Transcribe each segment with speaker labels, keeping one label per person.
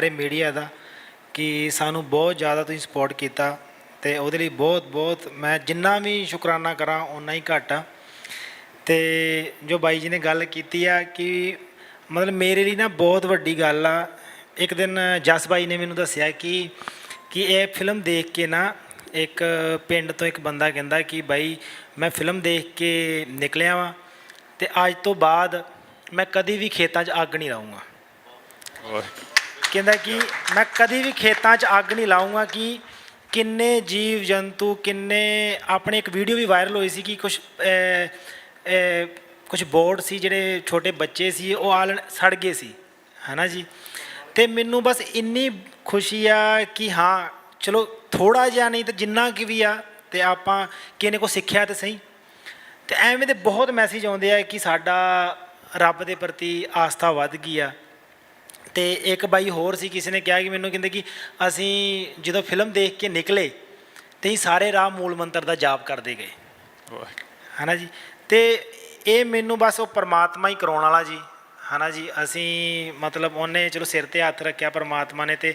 Speaker 1: ਸਾਰੇ ਮੀਡੀਆ ਦਾ ਕਿ ਸਾਨੂੰ ਬਹੁਤ ਜ਼ਿਆਦਾ ਤੁਸੀਂ ਸਪੋਰਟ ਕੀਤਾ ਤੇ ਉਹਦੇ ਲਈ ਬਹੁਤ ਬਹੁਤ ਮੈਂ ਜਿੰਨਾ ਵੀ ਸ਼ੁਕਰਾਨਾ ਕਰਾਂ ਉਨਾ ਹੀ ਘੱਟ ਆ। ਤੇ ਜੋ ਬਾਈ ਜੀ ਨੇ ਗੱਲ ਕੀਤੀ ਆ ਕਿ ਮਤਲਬ ਮੇਰੇ ਲਈ ਨਾ ਬਹੁਤ ਵੱਡੀ ਗੱਲ ਆ। ਇੱਕ ਦਿਨ ਜਸ ਬਾਈ ਨੇ ਮੈਨੂੰ ਦੱਸਿਆ ਕਿ ਕਿ ਇਹ ਫਿਲਮ ਦੇਖ ਕੇ ਨਾ ਇੱਕ ਪਿੰਡ ਤੋਂ ਇੱਕ ਬੰਦਾ ਕਹਿੰਦਾ ਕਿ ਬਾਈ ਮੈਂ ਫਿਲਮ ਦੇਖ ਕੇ ਨਿਕਲਿਆ ਵਾਂ ਤੇ ਅੱਜ ਤੋਂ ਬਾਅਦ ਮੈਂ ਕਦੀ ਵੀ ਖੇਤਾਂ 'ਚ ਅੱਗ ਨਹੀਂ ਲਾਉਂਗਾ ਕਹਿੰਦਾ ਕਿ ਮੈਂ ਕਦੀ ਵੀ ਖੇਤਾਂ 'ਚ ਅੱਗ ਨਹੀਂ ਲਾਉਂਗਾ ਕਿ ਕਿੰਨੇ ਜੀਵ ਜੰਤੂ, ਕਿੰਨੇ ਆਪਣੇ ਇੱਕ ਵੀਡੀਓ ਵੀ ਵਾਇਰਲ ਹੋਈ ਸੀ ਕਿ ਕੁਝ ਕੁਝ ਬੋਰਡ ਸੀ ਜਿਹੜੇ ਛੋਟੇ ਬੱਚੇ ਸੀ, ਉਹ ਆਲ ਸੜ ਗਏ ਸੀ, ਹੈਨਾ ਜੀ? ਤੇ ਮੈਨੂੰ ਬਸ ਇੰਨੀ ਖੁਸ਼ੀ ਆ ਕਿ ਹਾਂ, ਚਲੋ ਥੋੜਾ ਜਿਹਾ ਨਹੀਂ ਤੇ ਜਿੰਨਾ ਕਿ ਵੀ ਆ ਤੇ ਆਪਾਂ ਕਿਨੇ ਕੋ ਸਿੱਖਿਆ ਤੇ ਸਹੀ। ਤੇ ਐਵੇਂ ਦੇ ਬਹੁਤ ਮੈਸੇਜ ਆਉਂਦੇ ਆ ਕਿ ਸਾਡਾ ਰੱਬ ਦੇ ਪ੍ਰਤੀ ਆਸਥਾ ਵੱਧ ਗਈ ਆ। ਤੇ ਇੱਕ ਬਾਈ ਹੋਰ ਸੀ ਕਿਸੇ ਨੇ ਕਿਹਾ ਕਿ ਮੈਨੂੰ ਕਹਿੰਦੇ ਕਿ ਅਸੀਂ ਜਦੋਂ ਫਿਲਮ ਦੇਖ ਕੇ ਨਿਕਲੇ ਤੇ ਅਸੀਂ ਸਾਰੇ ਰਾਹ ਮੂਲ ਮੰਤਰ ਦਾ ਜਾਪ ਕਰਦੇ ਗਏ। ਹਨਾ ਜੀ? ਤੇ ਇਹ ਮੈਨੂੰ ਬਸ ਉਹ ਪਰਮਾਤਮਾ ਹੀ ਕਰਾਉਣ ਵਾਲਾ ਜੀ। ਹਨਾ ਜੀ? ਅਸੀਂ ਮਤਲਬ ਉਹਨੇ ਚਲੋ ਸਿਰ ਤੇ ਹੱਥ ਰੱਖਿਆ ਪਰਮਾਤਮਾ ਨੇ ਤੇ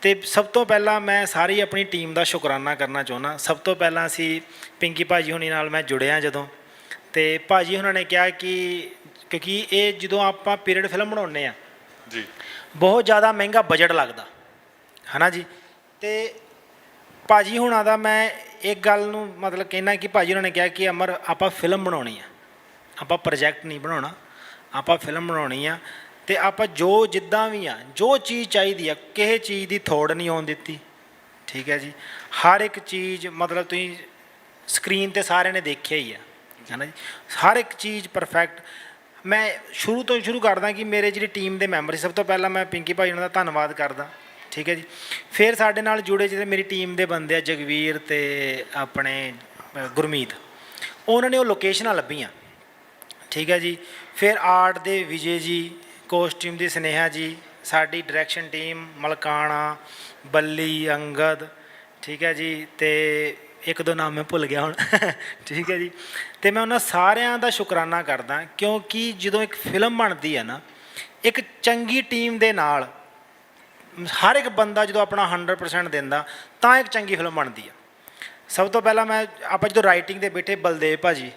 Speaker 1: ਤੇ ਸਭ ਤੋਂ ਪਹਿਲਾਂ ਮੈਂ ਸਾਰੀ ਆਪਣੀ ਟੀਮ ਦਾ ਸ਼ੁਕਰਾਨਾ ਕਰਨਾ ਚਾਹੁੰਦਾ। ਸਭ ਤੋਂ ਪਹਿਲਾਂ ਅਸੀਂ ਪਿੰਕੀ ਭਾਜੀ ਹੁਣੀ ਨਾਲ ਮੈਂ ਜੁੜਿਆ ਜਦੋਂ ਤੇ ਭਾਜੀ ਉਹਨਾਂ ਨੇ ਕਿਹਾ ਕਿ ਕਿਉਂਕਿ ਇਹ ਜਦੋਂ ਆਪਾਂ ਪੀਰੀਅਡ ਫਿਲਮ ਬਣਾਉਂਦੇ ਆ
Speaker 2: ਜੀ।
Speaker 1: ਬਹੁਤ ਜ਼ਿਆਦਾ ਮਹਿੰਗਾ ਬਜਟ ਲੱਗਦਾ। ਹਨਾ ਜੀ? ਤੇ ਭਾਜੀ ਹੁਣਾਂ ਦਾ ਮੈਂ ਇੱਕ ਗੱਲ ਨੂੰ ਮਤਲਬ ਕਹਿਣਾ ਕਿ ਭਾਜੀ ਉਹਨਾਂ ਨੇ ਕਿਹਾ ਕਿ ਅਮਰ, ਆਪਾਂ ਫਿਲਮ ਬਣਾਉਣੀ ਆ। ਆਪਾਂ ਪ੍ਰੋਜੈਕਟ ਨਹੀਂ ਬਣਾਉਣਾ। ਆਪਾਂ ਫਿਲਮ ਬਣਾਉਣੀ ਆ ਤੇ ਆਪਾਂ ਜੋ ਜਿੱਦਾਂ ਵੀ ਆ, ਜੋ ਚੀਜ਼ ਚਾਹੀਦੀ ਆ, ਕਿਸੇ ਚੀਜ਼ ਦੀ ਥੋੜ ਨਹੀਂ ਆਉਣ ਦਿੱਤੀ। ਠੀਕ ਹੈ ਜੀ? ਹਰ ਇੱਕ ਚੀਜ਼ ਮਤਲਬ ਤੁਸੀਂ ਸਕਰੀਨ ਤੇ ਸਾਰਿਆਂ ਨੇ ਦੇਖਿਆ ਹੀ ਆ। ਹੈ ਨਾ ਜੀ? ਹਰ ਇੱਕ ਚੀਜ਼ ਪਰਫੈਕਟ ਮੈਂ ਸ਼ੁਰੂ ਤੋਂ ਸ਼ੁਰੂ ਕਰਦਾ ਕਿ ਮੇਰੇ ਜਿਹੜੀ ਟੀਮ ਦੇ ਮੈਂਬਰ ਸੀ, ਸਭ ਤੋਂ ਪਹਿਲਾਂ ਮੈਂ ਪਿੰਕੀ ਭਾਈ ਉਹਨਾਂ ਦਾ ਧੰਨਵਾਦ ਕਰਦਾ, ਠੀਕ ਹੈ ਜੀ। ਫਿਰ ਸਾਡੇ ਨਾਲ ਜੁੜੇ ਜਿਹੜੇ ਮੇਰੀ ਟੀਮ ਦੇ ਬੰਦੇ ਆ ਜਗਵੀਰ ਤੇ ਆਪਣੇ ਗੁਰਮੀਤ। ਉਹਨਾਂ ਨੇ ਉਹ ਲੋਕੇਸ਼ਨਾਂ ਲੱਭੀਆਂ, ਠੀਕ ਹੈ ਜੀ। ਫਿਰ ਆਰਟ ਦੇ ਵਿਜੇ ਜੀ ਕੋਸਟਿਊਮ ਦੀ ਸਨੇਹਾ ਜੀ, ਸਾਡੀ ਡਾਇਰੈਕਸ਼ਨ ਟੀਮ ਮਲਕਾਣਾ, ਬੱਲੀ, ਅੰਗਦ, ਠੀਕ ਹੈ ਜੀ। ਤੇ ਇੱਕ ਦੋ ਨਾਮ ਮੈਂ ਭੁੱਲ ਗਿਆ ਹੁਣ। ਠੀਕ ਹੈ ਜੀ। ਤੇ ਮੈਂ ਉਹਨਾਂ ਸਾਰਿਆਂ ਦਾ ਸ਼ੁਕਰਾਨਾ ਕਰਦਾ, ਕਿਉਂਕਿ ਜਦੋਂ ਇੱਕ ਫਿਲਮ ਬਣਦੀ ਹੈ ਨਾ, ਇੱਕ ਚੰਗੀ ਟੀਮ ਦੇ ਨਾਲ ਹਰ ਇੱਕ ਬੰਦਾ ਜਦੋਂ ਆਪਣਾ 100% ਦਿੰਦਾ, ਤਾਂ ਇੱਕ ਚੰਗੀ ਫਿਲਮ ਬਣਦੀ ਆ ਸਭ ਤੋਂ ਪਹਿਲਾਂ ਮੈਂ, ਆਪਾਂ ਜਦੋਂ ਰਾਈਟਿੰਗ ਦੇ ਬੈਠੇ ਬਲਦੇਵ ਭਾਜੀ,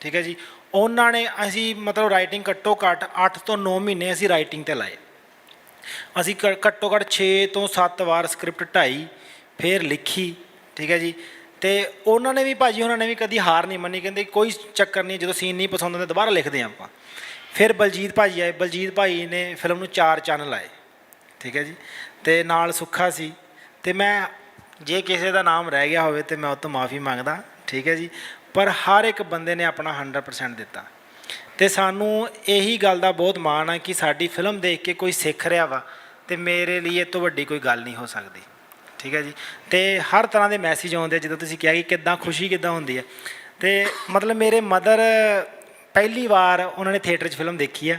Speaker 1: ਠੀਕ ਹੈ ਜੀ, ਉਹਨਾਂ ਨੇ ਅਸੀਂ ਮਤਲਬ ਰਾਈਟਿੰਗ ਘੱਟੋ ਘੱਟ 8 ਤੋਂ 9 ਮਹੀਨੇ ਅਸੀਂ ਰਾਈਟਿੰਗ ਤੇ ਲਾਏ। ਅਸੀਂ ਘ- ਘੱਟੋ ਘੱਟ 6 ਤੋਂ 7 ਵਾਰ ਸਕ੍ਰਿਪਟ ਢਾਈ, ਫਿਰ ਲਿਖੀ, ਠੀਕ ਹੈ ਜੀ। ਤੇ ਉਹਨਾਂ ਨੇ ਵੀ ਭਾਜੀ, ਉਹਨਾਂ ਨੇ ਵੀ ਕਦੀ ਹਾਰ ਨਹੀਂ ਮੰਨੀ, ਕਹਿੰਦੇ ਕੋਈ ਚੱਕਰ ਨਹੀਂ, ਜਦੋਂ ਸੀਨ ਨਹੀਂ ਪਸੰਦ ਆਉਂਦਾ ਦੁਬਾਰਾ ਲਿਖਦੇ ਹਾਂ ਆਪਾਂ। ਫਿਰ ਬਲਜੀਤ ਭਾਜੀ ਆਏ, ਬਲਜੀਤ ਭਾਈ ਨੇ ਫਿਲਮ ਨੂੰ ਚਾਰ ਚੈਨਲ ਲਾਏ, ਠੀਕ ਹੈ ਜੀ। ਤੇ ਨਾਲ ਸੁੱਖਾ ਸੀ, ਤੇ ਮੈਂ, ਜੇ ਕਿਸੇ ਦਾ ਨਾਮ ਰਹਿ ਗਿਆ ਹੋਵੇ ਤੇ ਮੈਂ ਉਹ ਤੋਂ ਮਾਫੀ ਮੰਗਦਾ, ਠੀਕ ਹੈ ਜੀ। ਪਰ ਹਰ ਇੱਕ ਬੰਦੇ ਨੇ ਆਪਣਾ 100% ਦਿੱਤਾ। ਤੇ ਸਾਨੂੰ ਇਹੀ ਗੱਲ ਦਾ ਬਹੁਤ ਮਾਣ ਆ ਕਿ ਸਾਡੀ ਫਿਲਮ ਦੇਖ ਕੇ ਕੋਈ ਸਿੱਖ ਰਿਹਾ ਵਾ, ਤੇ ਮੇਰੇ ਲਈ ਇਹ ਤੋਂ ਵੱਡੀ ਕੋਈ ਗੱਲ ਨਹੀਂ ਹੋ ਸਕਦੀ। ਠੀਕ ਹੈ ਜੀ। ਤੇ ਹਰ ਤਰ੍ਹਾਂ ਦੇ ਮੈਸੇਜ ਆਉਂਦੇ ਆ, ਜਦੋਂ ਤੁਸੀਂ ਕਿਹਾ ਕਿ ਕਿੱਦਾਂ ਖੁਸ਼ੀ ਕਿੱਦਾਂ ਹੁੰਦੀ ਹੈ। ਤੇ ਮਤਲਬ ਮੇਰੇ ਮਦਰ ਪਹਿਲੀ ਵਾਰ ਉਹਨਾਂ ਨੇ ਥੀਏਟਰ 'ਚ ਫਿਲਮ ਦੇਖੀ ਆ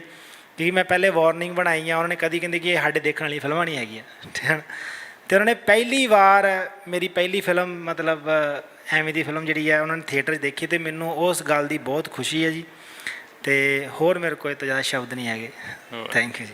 Speaker 1: ਕਿਉਂਕਿ ਮੈਂ ਪਹਿਲੇ ਵਾਰਨਿੰਗ ਬਣਾਈ ਆ ਉਹਨਾਂ ਨੇ ਕਦੀ ਕਹਿੰਦੇ ਕਿ ਇਹ ਸਾਡੇ ਦੇਖਣ ਵਾਲੀ ਫਿਲਮਾਂ ਨਹੀਂ ਹੈਗੀਆਂ? ਤੇ ਉਹਨਾਂ ਨੇ ਪਹਿਲੀ ਵਾਰ ਮੇਰੀ ਪਹਿਲੀ ਫਿਲਮ ਮਤਲਬ ਐਵੇਂ ਦੀ ਫਿਲਮ ਜਿਹੜੀ ਹੈ ਉਹਨਾਂ ਨੇ ਥੀਏਟਰ 'ਚ ਦੇਖੀ ਤੇ ਮੈਨੂੰ ਉਸ ਗੱਲ ਦੀ ਬਹੁਤ ਖੁਸ਼ੀ ਹੈ ਜੀ। ਤੇ ਹੋਰ ਮੇਰੇ ਕੋਲ ਤੋਂ ਜ਼ਿਆਦਾ ਸ਼ਬਦ ਨਹੀਂ ਹੈਗੇ। ਥੈਂਕ ਯੂ ਜੀ।